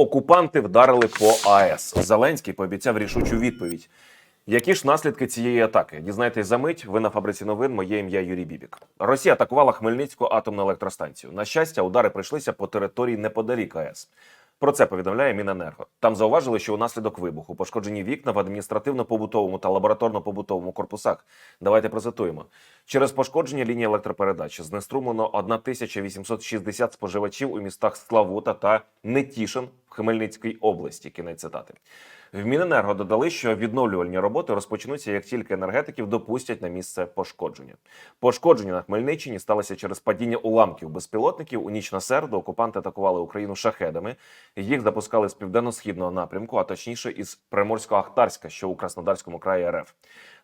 Окупанти вдарили по АЕС. Зеленський пообіцяв рішучу відповідь. Які ж наслідки цієї атаки? Дізнайтесь за мить. Ви на фабриці новин. Моє ім'я Юрій Бібік. Росія атакувала Хмельницьку атомну електростанцію. На щастя, удари прийшлися по території неподалік АЕС. Про це повідомляє Міненерго. Там зауважили, що унаслідок вибуху пошкоджені вікна в адміністративно-побутовому та лабораторно-побутовому корпусах. Давайте процитуємо. Через пошкодження лінії електропередач знеструмлено 1860 споживачів у містах Славута та Нетішин Хмельницькій області. Кінець цитати. В Міненерго додали, що відновлювальні роботи розпочнуться, як тільки енергетиків допустять на місце пошкодження. Пошкодження на Хмельниччині сталося через падіння уламків безпілотників. У ніч на середу окупанти атакували Україну шахедами. Їх запускали з південно-східного напрямку, а точніше із Приморсько-Ахтарська, що у Краснодарському краї РФ.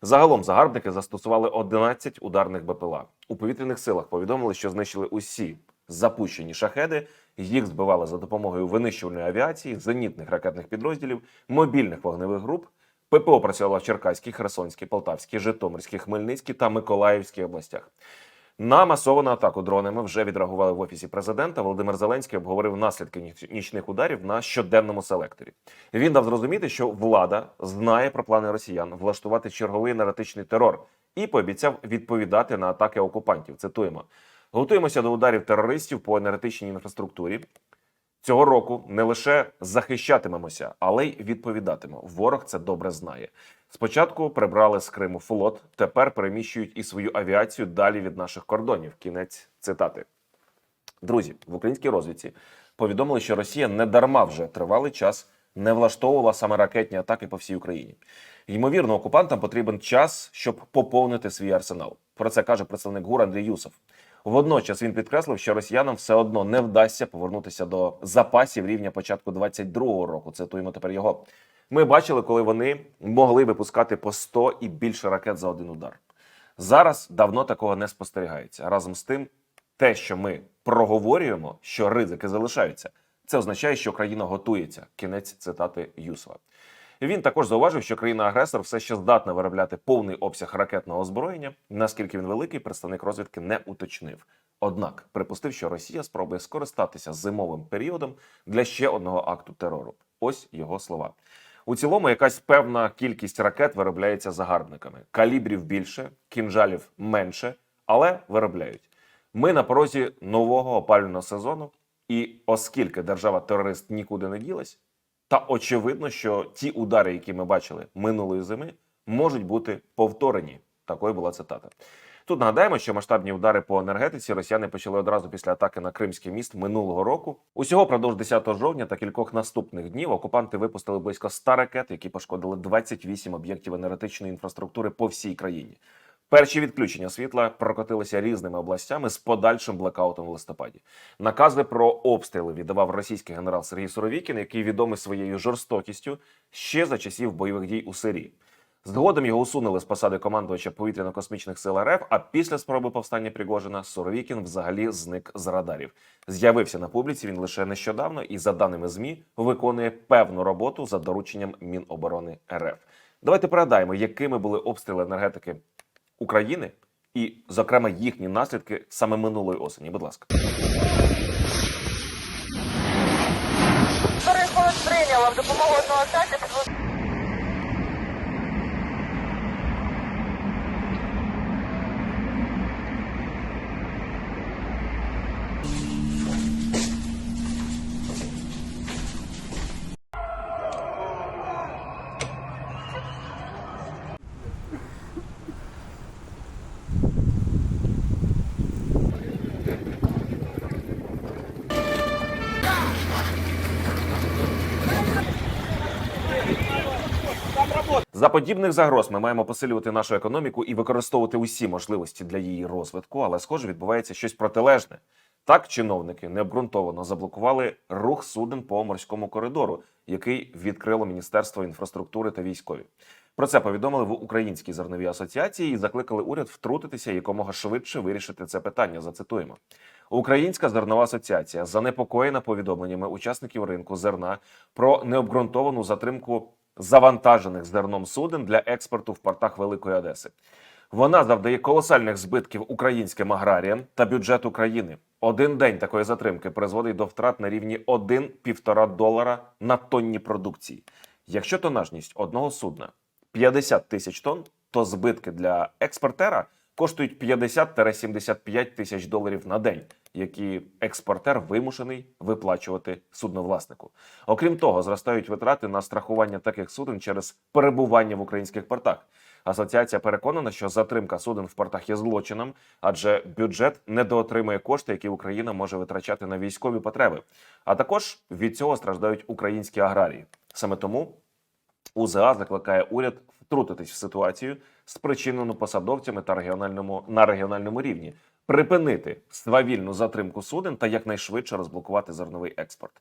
Загалом загарбники застосували 11 ударних БПЛА. У повітряних силах повідомили, що знищили усі запущені шахеди. Їх збивали за допомогою винищувальної авіації, зенітних ракетних підрозділів, мобільних вогневих груп. ППО працювало в Черкаській, Херсонській, Полтавській, Житомирській, Хмельницькій та Миколаївській областях. На масовану атаку дронами вже відреагували в офісі президента. Володимир Зеленський обговорив наслідки ніч- нічних ударів на щоденному селекторі. Він дав зрозуміти, що влада знає про плани росіян влаштувати черговий енергетичний терор і пообіцяв відповідати на атаки окупантів. Цитуємо: готуємося до ударів терористів по енергетичній інфраструктурі. Цього року не лише захищатимемося, але й відповідатимемо. Ворог це добре знає. Спочатку прибрали з Криму флот, тепер переміщують і свою авіацію далі від наших кордонів. Кінець цитати. Друзі, в українській розвідці повідомили, що Росія не дарма вже тривалий час не влаштовувала саме ракетні атаки по всій Україні. Ймовірно, окупантам потрібен час, щоб поповнити свій арсенал. Про це каже представник ГУР Андрій Юсов. Водночас він підкреслив, що росіянам все одно не вдасться повернутися до запасів рівня початку 22-го року. Цитуємо тепер його. Ми бачили, коли вони могли випускати по 100 і більше ракет за один удар. Зараз давно такого не спостерігається. Разом з тим, те, що ми проговорюємо, що ризики залишаються, це означає, що країна готується. Кінець цитати Юсова. Він також зауважив, що країна-агресор все ще здатна виробляти повний обсяг ракетного озброєння. Наскільки він великий, представник розвідки не уточнив. Однак припустив, що Росія спробує скористатися зимовим періодом для ще одного акту терору. Ось його слова. У цілому, якась певна кількість ракет виробляється загарбниками. Калібрів більше, кінжалів менше, але виробляють. Ми на порозі нового опалювального сезону, і оскільки держава-терорист нікуди не ділась, та очевидно, що ті удари, які ми бачили минулої зими, можуть бути повторені. Такою була цитата. Тут нагадаємо, що масштабні удари по енергетиці росіяни почали одразу після атаки на Кримський міст минулого року. Усього продовж 10 жовтня та кількох наступних днів окупанти випустили близько 100 ракет, які пошкодили 28 об'єктів енергетичної інфраструктури по всій країні. Перші відключення світла прокотилися різними областями з подальшим блекаутом в листопаді. Накази про обстріли віддавав російський генерал Сергій Суровікін, який відомий своєю жорстокістю ще за часів бойових дій у Сирії. Згодом його усунули з посади командувача повітряно-космічних сил РФ. А після спроби повстання Пригожина Суровікін взагалі зник з радарів. З'явився на публіці він лише нещодавно і, за даними змі, виконує певну роботу за дорученням Міноборони РФ. Давайте пригадаємо, якими були обстріли енергетики України і, зокрема, їхні наслідки саме минулої осені. Будь ласка. Переход прийняла в допомогу одного штаті. За подібних загроз ми маємо посилювати нашу економіку і використовувати усі можливості для її розвитку, але схоже відбувається щось протилежне. Так, чиновники необґрунтовано заблокували рух суден по морському коридору, який відкрило Міністерство інфраструктури та військові. Про це повідомили в Українській зерновій асоціації і закликали уряд втрутитися якомога швидше вирішити це питання. Зацитуємо. Українська зернова асоціація занепокоєна повідомленнями учасників ринку зерна про необґрунтовану затримку завантажених зерном суден для експорту в портах Великої Одеси. Вона завдає колосальних збитків українським аграріям та бюджету країни. Один день такої затримки призводить до втрат на рівні 1-1,5 долара на тонні продукції. Якщо тонажність одного судна 50 тисяч тонн, то збитки для експортера коштують 50-75 тисяч доларів на день, які експортер вимушений виплачувати судновласнику. Окрім того, зростають витрати на страхування таких суден через перебування в українських портах. Асоціація переконана, що затримка суден в портах є злочином, адже бюджет недоотримує кошти, які Україна може витрачати на військові потреби. А також від цього страждають українські аграрії. Саме тому УЗА закликає уряд втрутитись в ситуацію, спричинену посадовцями та регіональному на регіональному рівні, припинити свавільну затримку суден та якнайшвидше розблокувати зерновий експорт.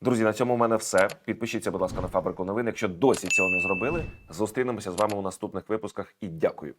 Друзі, на цьому у мене все. Підпишіться, будь ласка, на фабрику новин. Якщо досі цього не зробили, зустрінемося з вами у наступних випусках і дякую.